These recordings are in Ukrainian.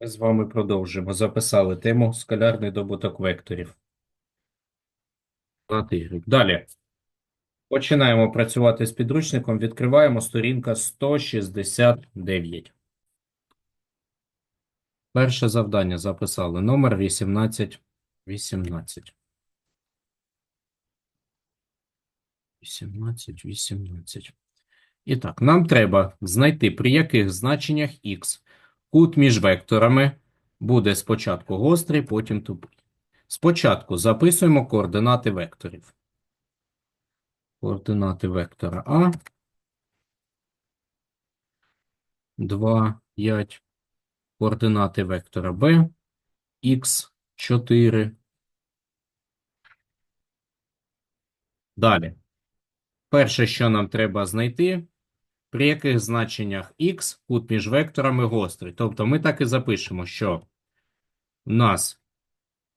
Ми з вами продовжимо. Записали тему скалярний добуток векторів. Далі. Починаємо працювати з підручником. Відкриваємо сторінка 169. Перше завдання записали. Номер 18. 18. 18, 18. І так, нам треба знайти, при яких значеннях х кут між векторами буде спочатку гострий, потім тупий. Спочатку записуємо координати векторів. Координати вектора А. 2, 5. Координати вектора Б. Х 4. Далі. Перше, що нам треба знайти, при яких значеннях х кут між векторами гострий. Тобто ми так і запишемо, що у нас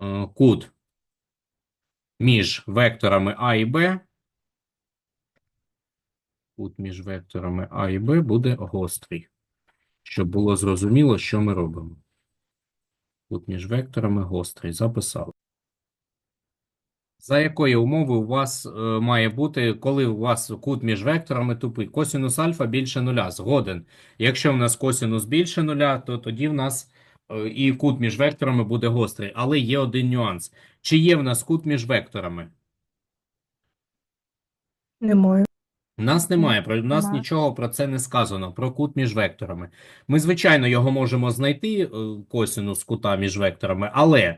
е, кут між векторами А і Б, кут між векторами А і Б буде гострий, щоб було зрозуміло, що ми робимо. Кут між векторами гострий. Записали. За якої умови у вас е, має бути, коли у вас кут між векторами тупий? Косінус альфа більше нуля. Згоден. Якщо в нас косінус більше нуля, то тоді в нас е, і кут між векторами буде гострий. Але є один нюанс. Чи є в нас кут між векторами? Немає. У нас немає, про у нас Нема. нічого про це не сказано, про кут між векторами. Ми, звичайно, його можемо знайти, е, косинус кута між векторами, але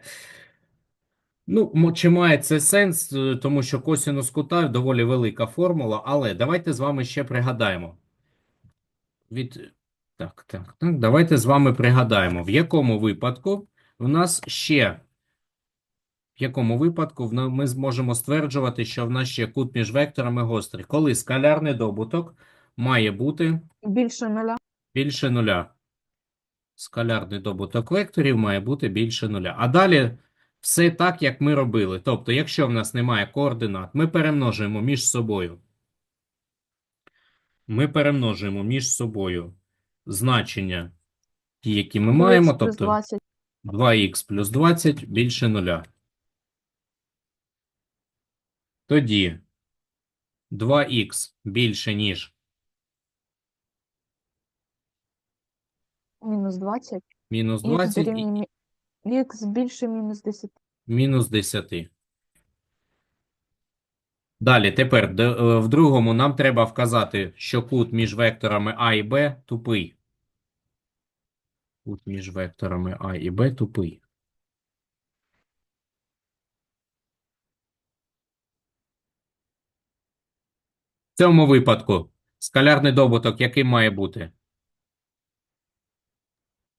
ну, чи має це сенс, Е, тому що косинус кута доволі велика формула, але давайте з вами ще пригадаємо. Від... Так, так, так, давайте з вами пригадаємо, в якому випадку в нас ще в якому випадку ми зможемо стверджувати, що в нас ще кут між векторами гострий, коли скалярний добуток має бути Більше нуля. більше нуля. Скалярний добуток векторів має бути більше нуля. А далі все так, як ми робили. Тобто, якщо в нас немає координат, ми перемножуємо між собою. Ми перемножуємо між собою значення, ті, які ми маємо, 2х плюс тобто 20. 2х плюс 20 більше нуля. Тоді 2х більше, ніж Мінус 20. мінус 20 і дорівнює мі- Х більше мінус 10. мінус 10. Далі, тепер е, в другому нам треба вказати, що кут між векторами А і Б тупий. Кут між векторами А і Б тупий. В цьому випадку скалярний добуток яким має бути?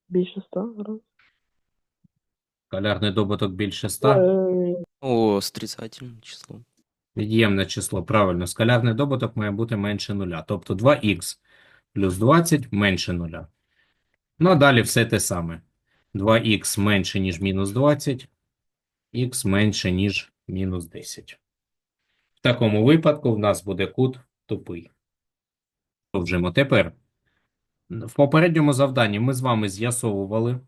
Більше 100 грам. Скалярний добуток більше 100. Е, О, с отрицательным числом. Від'ємне число, правильно. Скалярний добуток має бути менше нуля. Тобто 2х плюс 20 менше нуля. Ну, а далі все те саме. 2х менше, ніж мінус 20, х менше, ніж мінус 10. В такому випадку в нас буде кут тупий. Продовжимо. Тепер, в попередньому завданні ми з вами з'ясовували,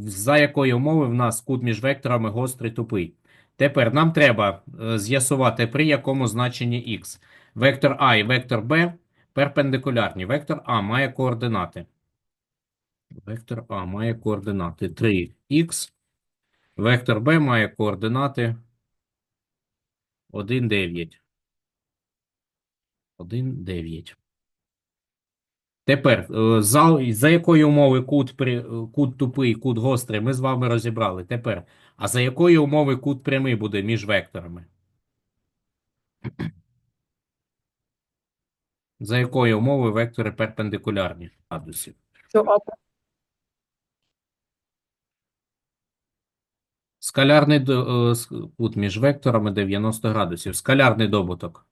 за якої умови в нас кут між векторами гострий тупий. Тепер нам треба е, з'ясувати, при якому значенні х. Вектор А і вектор Б перпендикулярні. Вектор А має координати. Вектор А має координати 3х. Вектор Б має координати 1, 9. 1, 9. Тепер, е, за, за якої умови кут, при, е, кут тупий, кут гострий, ми з вами розібрали. Тепер, а за якої умови кут прямий буде між векторами? За якої умови вектори перпендикулярні градусів? Скалярний до- е, кут між векторами 90 градусів. Скалярний добуток.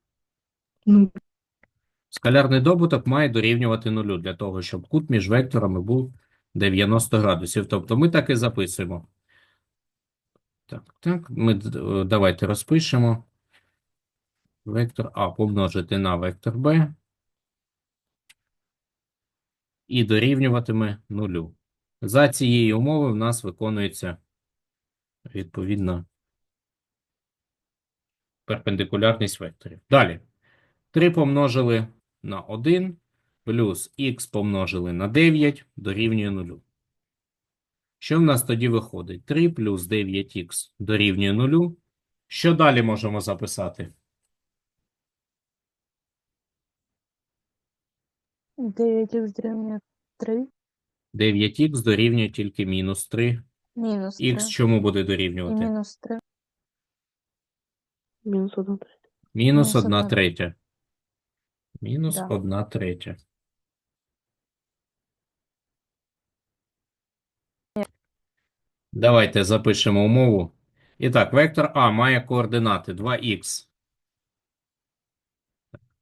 Скалярний добуток має дорівнювати нулю для того, щоб кут між векторами був 90 градусів. Тобто ми так і записуємо. Так, так. Ми е, давайте розпишемо. Вектор А помножити на вектор Б. І дорівнюватиме нулю. За цієї умови в нас виконується відповідно перпендикулярність векторів. Далі. 3 помножили на 1 плюс х помножили на 9 дорівнює 0. Що в нас тоді виходить? 3 плюс 9х дорівнює 0. Що далі можемо записати? 9х дорівнює 3. 9х дорівнює тільки мінус 3. Мінус 3. Х чому буде І дорівнювати? мінус 3. Мінус одна третя. Мінус Мінус 1 третя. Мінус Да. 1 третя. Давайте запишемо умову. І так, вектор А має координати 2х.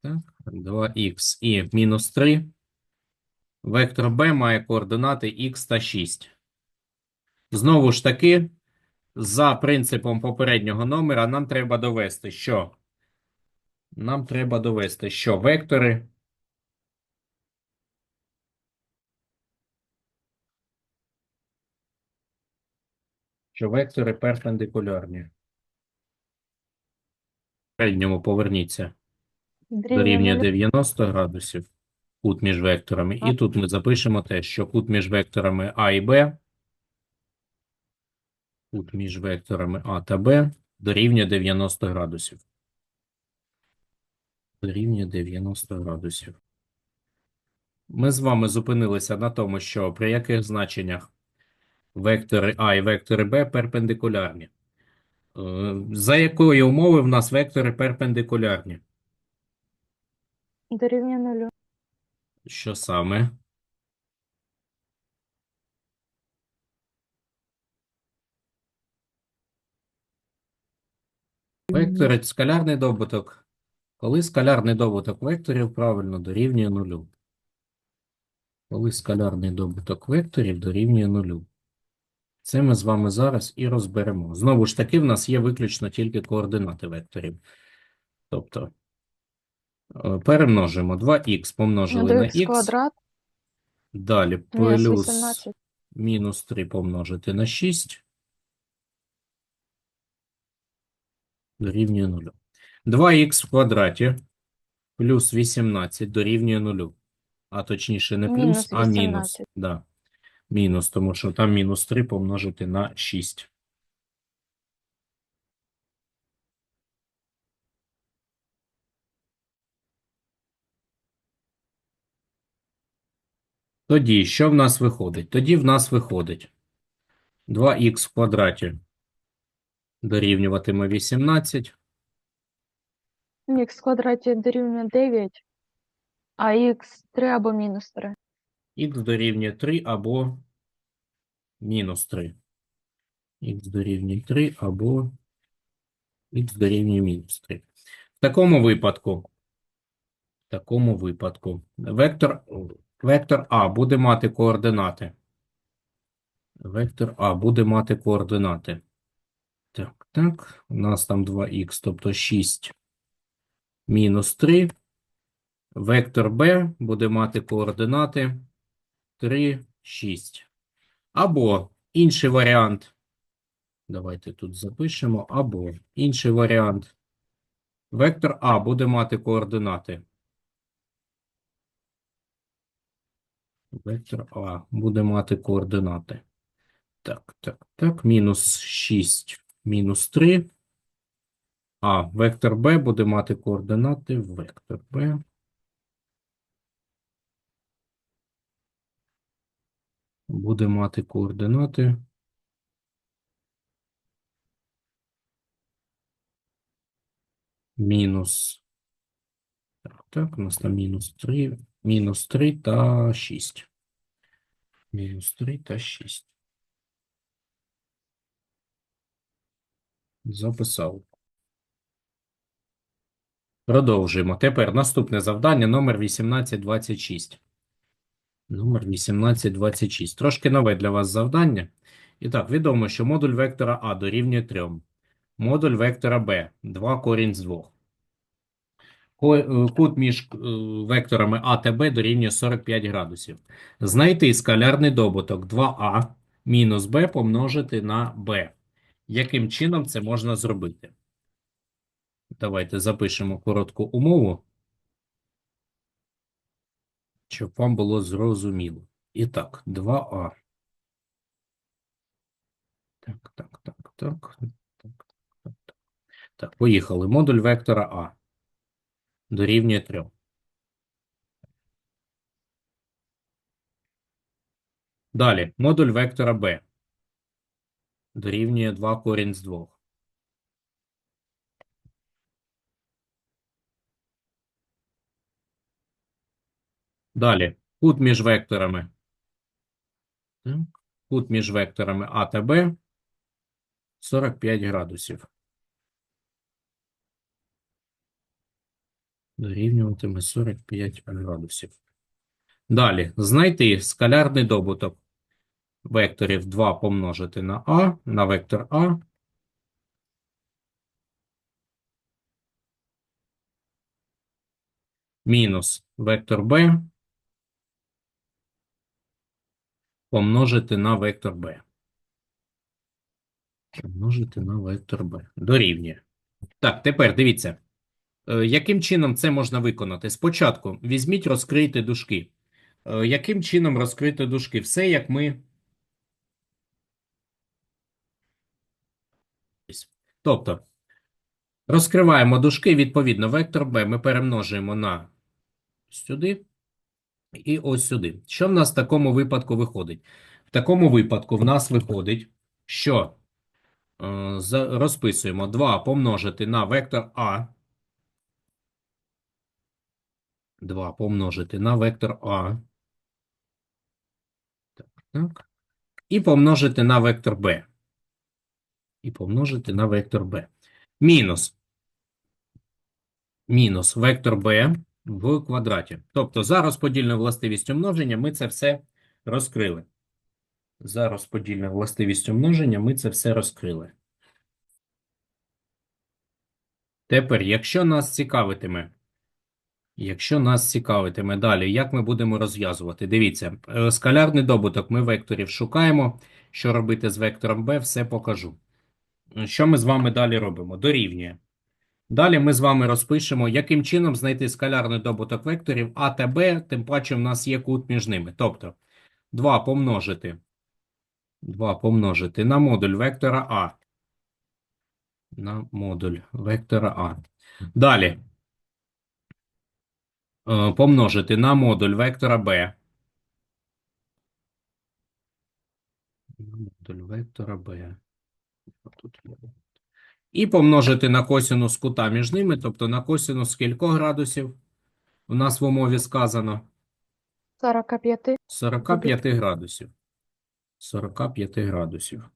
Так, 2х і мінус 3. Вектор Б має координати х та 6. Знову ж таки, за принципом попереднього номера нам треба довести, що нам треба довести, що вектори що вектори перпендикулярні. В передньому поверніться. Дорівнює 90 градусів кут між векторами. І тут ми запишемо те, що кут між векторами А і Б, кут між векторами А та Б дорівнює 90 градусів. Дорівнює 90 градусів. Ми з вами зупинилися на тому, що при яких значеннях вектори А і вектори Б перпендикулярні. Е, За якої умови в нас вектори перпендикулярні? Дорівнює 0. Що саме? Вектори скалярний добуток. Коли скалярний добуток векторів правильно дорівнює нулю. Коли скалярний добуток векторів дорівнює нулю. Це ми з вами зараз і розберемо. Знову ж таки, в нас є виключно тільки координати векторів. Тобто, е, перемножимо 2х помножили на х х. квадрат Далі плюс мінус 3 помножити на 6 дорівнює 0. 2х в квадраті плюс 18 дорівнює 0. А точніше не плюс, Мінус а мінус. Да. Мінус, тому що там мінус 3 помножити на 6. Тоді, що в нас виходить? Тоді в нас виходить 2х в квадраті дорівнюватиме 18. Х в квадраті дорівнює 9, а х 3 або мінус 3. Х дорівнює 3 або мінус 3. Х дорівнює 3 або х дорівнює мінус 3. В такому випадку, в такому випадку, вектор, вектор А буде мати координати. Вектор А буде мати координати. Так, так, у нас там 2х, тобто 6 мінус 3. Вектор Б буде мати координати 3, 6. Або інший варіант. Давайте тут запишемо. Або інший варіант. Вектор А буде мати координати. Вектор А буде мати координати. Так, так, так. Мінус 6, мінус 3. А вектор Б буде мати координати. Вектор Б. буде мати координати. Мінус. Так, так, у нас там мінус 3, мінус 3 та 6. Мінус 3 та 6. Записав. Продовжуємо. Тепер наступне завдання номер 1826. Номер 1826. Трошки нове для вас завдання. І так, відомо, що модуль вектора А дорівнює 3. Модуль вектора Б 2 корінь з 2. Е, Кут між е, векторами А та Б дорівнює 45 градусів. Знайти скалярний добуток 2А мінус Б помножити на Б. Яким чином це можна зробити? Давайте запишемо коротку умову, щоб вам було зрозуміло. І так, 2А. Так, так, так, так, так, так, так. Так, поїхали. Модуль вектора А дорівнює 3. Далі, модуль вектора b дорівнює 2 корінь з 2. Далі, кут між векторами. Так, Кут між векторами А та Б 45 градусів. Дорівнюватиме 45 градусів. Далі, знайти скалярний добуток векторів 2 помножити на А, на вектор А. Мінус вектор Б помножити на вектор Б. Помножити на вектор Б. Дорівнює. Так, тепер дивіться. Е, Яким чином це можна виконати? Спочатку візьміть, розкрийте дужки. Е, Яким чином розкрити дужки? Все, як ми. Тобто, розкриваємо дужки, відповідно, вектор b ми перемножуємо на сюди і ось сюди. Що в нас в такому випадку виходить? В такому випадку в нас виходить, що е, розписуємо 2 помножити на вектор А. 2 помножити на вектор А. Так, так. І помножити на вектор Б. І помножити на вектор Б. Мінус. Мінус вектор Б в квадраті. Тобто за розподільною властивістю множення ми це все розкрили. За розподільною властивістю множення ми це все розкрили. Тепер, якщо нас цікавитиме, якщо нас цікавитиме далі, як ми будемо розв'язувати? Дивіться, е, скалярний добуток ми векторів шукаємо. Що робити з вектором b, все покажу. Що ми з вами далі робимо? Дорівнює. Далі ми з вами розпишемо, яким чином знайти скалярний добуток векторів А та Б, тим паче в нас є кут між ними. Тобто 2 помножити 2 помножити на модуль вектора А. На модуль вектора А. Далі е, помножити на модуль вектора Б. На модуль вектора Б. Тут є. І помножити на косинус кута між ними, тобто на косинус скількох градусів у нас в умові сказано 45. 45 градусів. 45 градусів.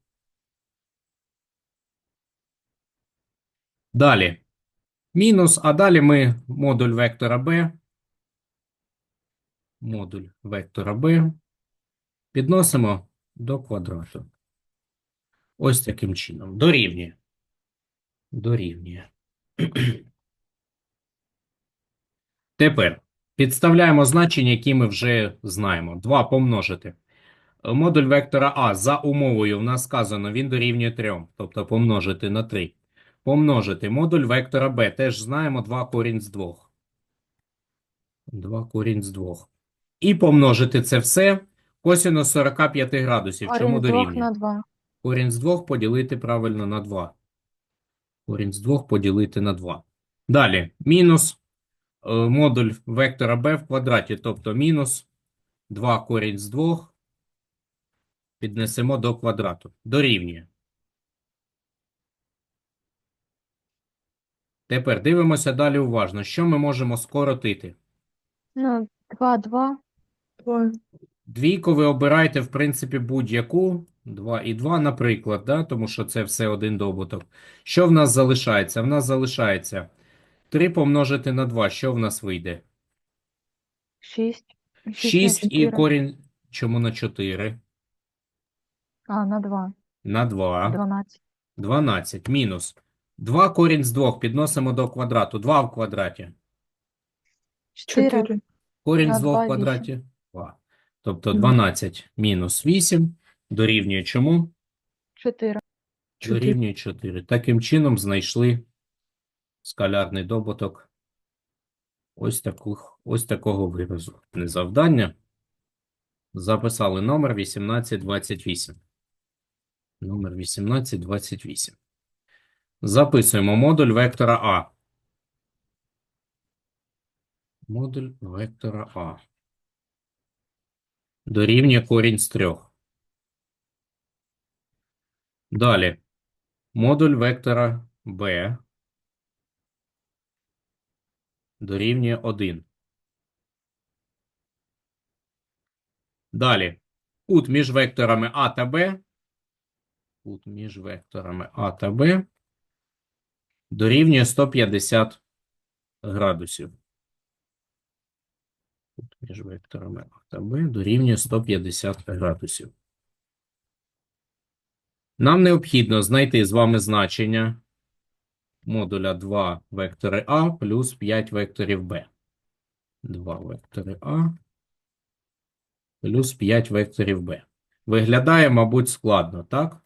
Далі. Мінус, а далі ми модуль вектора b, модуль вектора b підносимо до квадрату. Ось таким чином. Дорівнює. Дорівнює. Тепер підставляємо значення, які ми вже знаємо. 2 помножити. Модуль вектора А за умовою в нас сказано, він дорівнює 3. Тобто помножити на 3. Помножити модуль вектора Б. Теж знаємо 2 корінь з 2. 2 корінь з 2. І помножити це все косинус 45 градусів. Чому Корінь 2 дорівнює? Корінь з 2 поділити правильно на 2. Корінь з 2 поділити на 2. Далі. Мінус е, модуль вектора b в квадраті, тобто мінус 2 корінь з 2 піднесемо до квадрату. Дорівнює. Тепер дивимося далі уважно. Що ми можемо скоротити? Ну, 2, 2. Два. Двійку ви обираєте, в принципі, будь-яку. 2 і 2, наприклад, да? тому що це все один добуток. Що в нас залишається? В нас залишається 3 помножити на 2. Що в нас вийде? 6. 6 і корінь. Чому на 4? А, на 2. На 2. 12. 12. Мінус. 2 корінь з 2 підносимо до квадрату. 2 в квадраті. 4. Чотири. Корінь На з двох два квадратів 2. Тобто 12 мінус 8 дорівнює чому? 4. Дорівнює 4. Таким чином знайшли скалярний добуток ось, таких, ось такого виразу. Не завдання. Записали номер 1828. Номер 1828. Записуємо модуль вектора А. Модуль вектора А. Дорівнює корінь з трьох. Далі. Модуль вектора b дорівнює 1. Далі. Кут між векторами А та Б. Кут між векторами А та Б дорівнює 150 градусів. Кут між векторами А та Б дорівнює 150 градусів. Нам необхідно знайти з вами значення модуля 2 вектори А плюс 5 векторів Б. 2 вектори А плюс 5 векторів Б. Виглядає, мабуть, складно, так?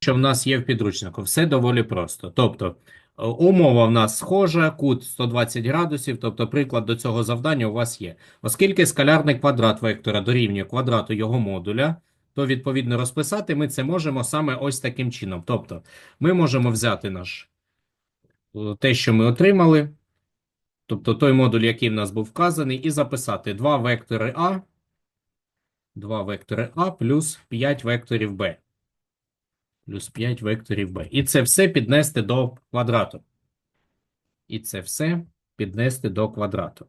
Що в нас є в підручнику? Все доволі просто. Тобто, е, умова в нас схожа, кут 120 градусів, тобто приклад до цього завдання у вас є. Оскільки скалярний квадрат вектора дорівнює квадрату його модуля, то відповідно розписати ми це можемо саме ось таким чином. Тобто, ми можемо взяти наш е, те, що ми отримали, тобто той модуль, який в нас був вказаний, і записати 2 вектори А, 2 вектори А плюс 5 векторів Б. Плюс 5 векторів Б. І це все піднести до квадрату. І це все піднести до квадрату.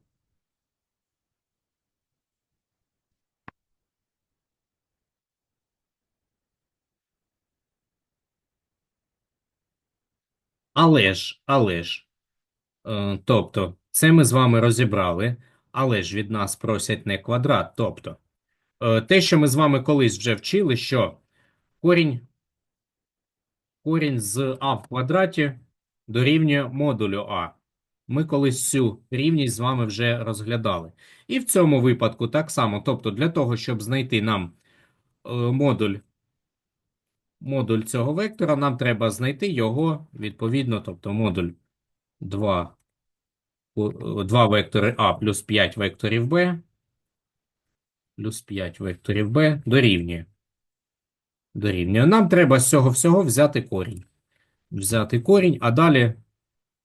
Але ж, але ж, е, тобто, це ми з вами розібрали, але ж від нас просять не квадрат. Тобто, е, те, що ми з вами колись вже вчили, що корінь, корінь з а в квадраті дорівнює модулю а. Ми колись цю рівність з вами вже розглядали. І в цьому випадку так само. Тобто, для того, щоб знайти нам е, модуль модуль цього вектора, нам треба знайти його відповідно, тобто модуль 2, 2 вектори А плюс 5 векторів Б, плюс 5 векторів Б дорівнює. Дорівнює. Нам треба з цього всього взяти корінь. Взяти корінь, а далі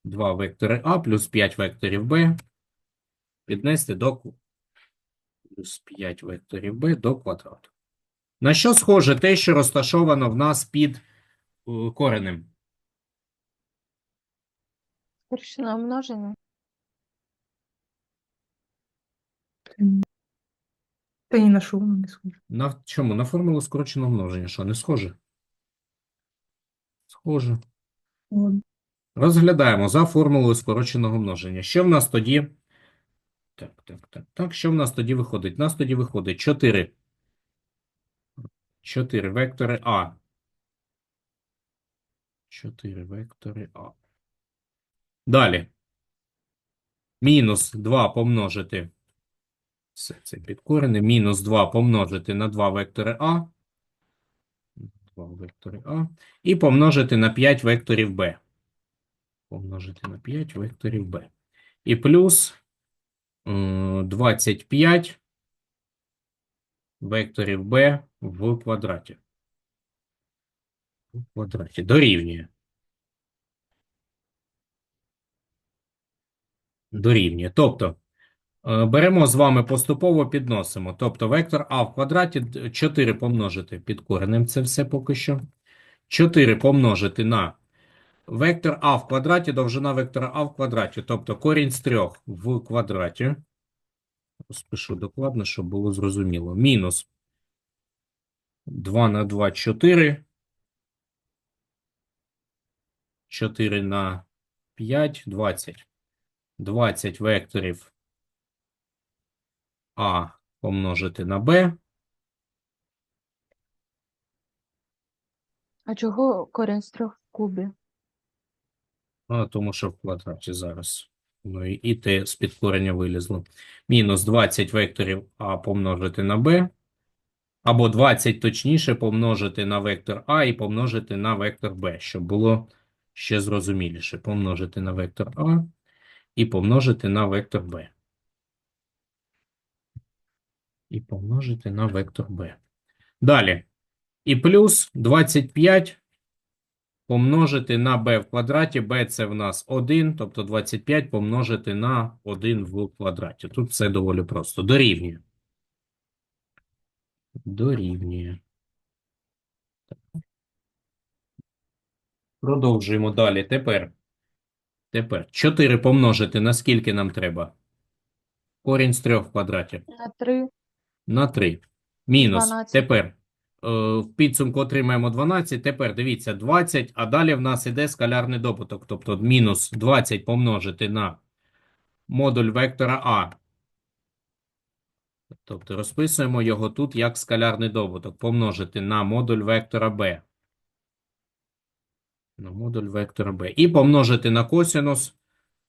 2 вектори А плюс 5 векторів Б піднести до плюс 5 векторів Б до квадрату. На що схоже те, що розташовано в нас під е, коренем? Скорочене множення. Та ні на що воно не схоже. На чому? На формулу скороченого множення. Що, не схоже? Схоже. Ладно. Розглядаємо за формулою скороченого множення. Що в нас тоді? Так, так, так, так. Що в нас тоді виходить? У нас тоді виходить 4. 4 вектори А. 4 вектори А. Далі. Мінус 2 помножити. Все це підкорене. Мінус 2 помножити на 2 вектори А. 2 вектори А. І помножити на 5 векторів Б. Помножити на 5 векторів b. І плюс е, 25 векторів b в квадраті. В квадраті. Дорівнює. Дорівнює. Тобто, е, беремо з вами поступово підносимо. Тобто, вектор а в квадраті 4 помножити під коренем, це все поки що. 4 помножити на Вектор А в квадраті, довжина вектора А в квадраті, тобто корінь з 3 в квадраті. Розпишу докладно, щоб було зрозуміло. Мінус 2 на 2 – 4. 4 на 5 – 20. 20 векторів А помножити на Б. А чого корінь з трьох в кубі? А, тому що в квадраті зараз. Ну і, те з підкорення вилізло. Мінус 20 векторів А помножити на Б. Або 20 точніше помножити на вектор А і помножити на вектор Б, щоб було ще зрозуміліше. Помножити на вектор А і помножити на вектор Б. І помножити на вектор Б. Далі. І плюс 25 помножити на b в квадраті. b це в нас 1, тобто 25 помножити на 1 в квадраті. Тут все доволі просто. Дорівнює. Дорівнює. Продовжуємо далі. Тепер. Тепер 4 помножити на скільки нам треба? Корінь з 3 в квадраті. На 3. На 3. Мінус. 12. Тепер в підсумку отримаємо 12. Тепер дивіться 20, а далі в нас іде скалярний добуток. Тобто мінус 20 помножити на модуль вектора А. Тобто розписуємо його тут як скалярний добуток. Помножити на модуль вектора Б. На модуль вектора Б. І помножити на косинус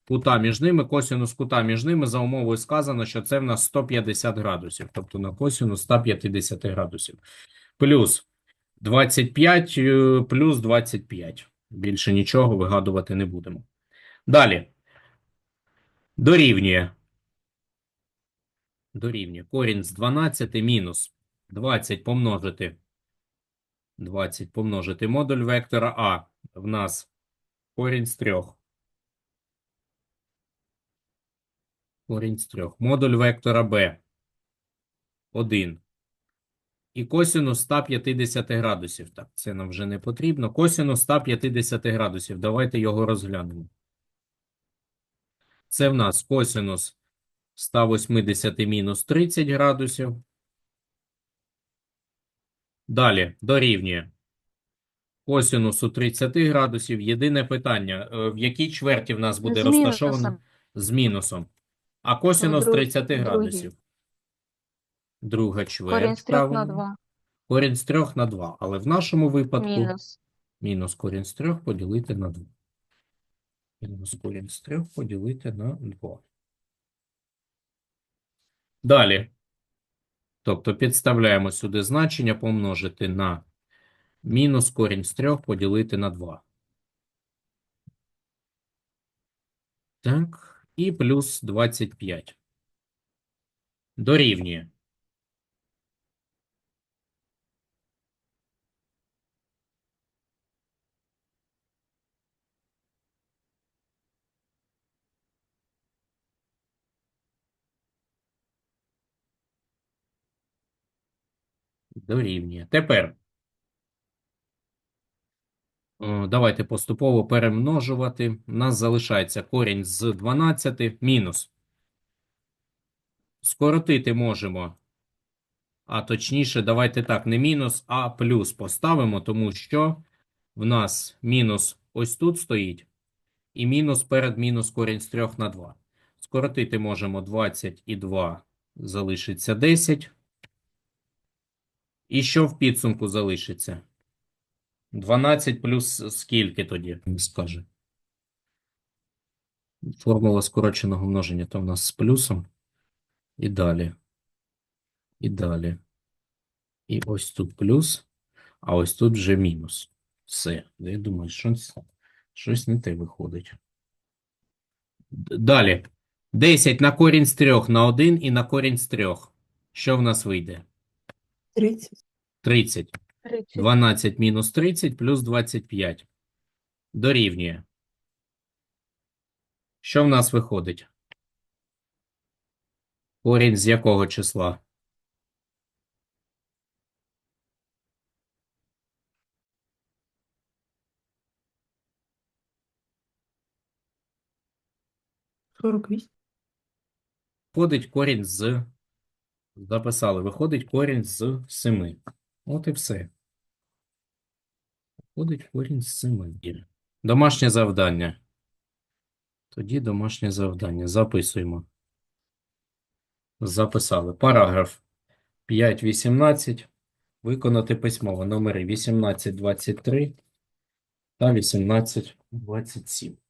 кута між ними. Косинус кута між ними за умовою сказано, що це в нас 150 градусів. Тобто на косинус 150 градусів. Плюс 25 е, плюс 25. Більше нічого вигадувати не будемо. Далі. Дорівнює. Дорівнює. Корінь з 12 мінус 20 помножити. 20 помножити модуль вектора А. В нас корінь з 3. Корінь з 3. Модуль вектора Б. 1. І косинус 150 градусів. Так, це нам вже не потрібно. Косинус 150 градусів. Давайте його розглянемо. Це в нас косинус 180 мінус 30 градусів. Далі дорівнює косинусу 30 градусів. Єдине питання, е, в якій чверті в нас буде розташовано? З мінусом. А косинус 30 градусів. Друга чверть. Корінь з 3 на правильно. 2. Корінь з 3 на 2. Але в нашому випадку Мінус. мінус корінь з 3 поділити на 2. Мінус корінь з 3 поділити на 2. Далі. Тобто підставляємо сюди значення помножити на мінус корінь з 3 поділити на 2. Так. І плюс 25. Дорівнює. Дорівнює. Тепер е, давайте поступово перемножувати. У нас залишається корінь з 12 мінус. Скоротити можемо. А точніше, давайте так, не мінус, а плюс поставимо, тому що в нас мінус ось тут стоїть, і мінус перед мінус корінь з 3 на 2. Скоротити можемо 20 і 2 залишиться 10. І що в підсумку залишиться? 12 плюс скільки тоді? Не скаже. Формула скороченого множення то в нас з плюсом. І далі. І далі. І ось тут плюс, а ось тут вже мінус. Все. Я думаю, щось, щось не те виходить. Далі. 10 на корінь з 3 на 1 і на корінь з 3. Що в нас вийде? 30. 30. 30. 12 мінус 30 плюс 25. Дорівнює. Що в нас виходить? Корінь з якого числа? — 48. Виходить корінь з... Записали. Виходить корінь з 7. От і все. Виходить корінь з 7. Домашнє завдання. Тоді домашнє завдання. Записуємо. Записали. Параграф 5.18. Виконати письмово номери 18.23 та 18.27.